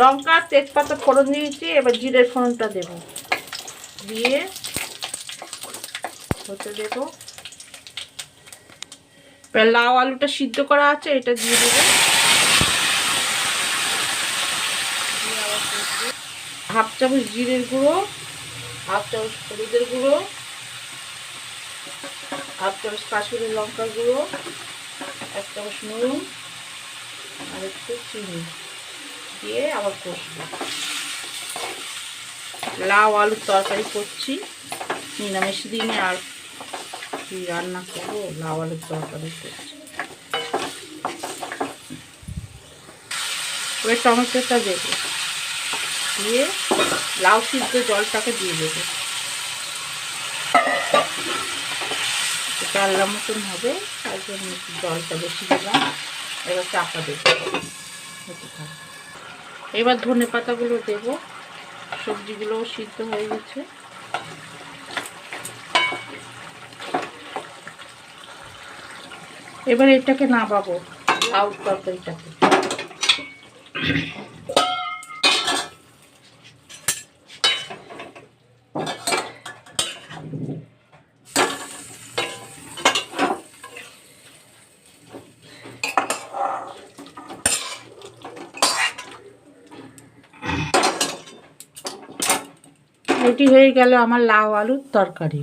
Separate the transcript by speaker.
Speaker 1: লঙ্কা, তেজপাতা ফোড়ন দিয়েছি, এবার জিরের ফোড়নটা দেব। দিয়ে হতে দেব। লাউ আলুটা সিদ্ধ করা আছে, এটা দিয়ে দেবো। হাফ চামচ জিরের গুঁড়ো, হাফ চামচ হলুদের গুঁড়ো, হাফ চামচ কাশ্মীরি লঙ্কার গুঁড়ো, এক চামচ নুন, আর একটু চিনি। দিয়ে আবার কষবো। লাউ, আলুর তরকারি করছি। নিরামিষ দিনে আর কি রান্না করব? লাউ, আলুর তরকারি করছি। ওই টমেটোটা দেবো। দিয়ে লাউ সিদ্ধ জলটাকে দিয়ে দেবো। ডাল্লা মতন হবে, তার জন্য জলটা বেশি দিলাম। এবার চাপা দেবো। এবার ধনে পাতাগুলো দেব। সবজিগুলোও সিদ্ধ হয়ে গেছে। এবার এটাকে নামাবো আউট তরকারিটাকে। রেডি হয়ে গেল আমার লাউ আলুর তরকারি।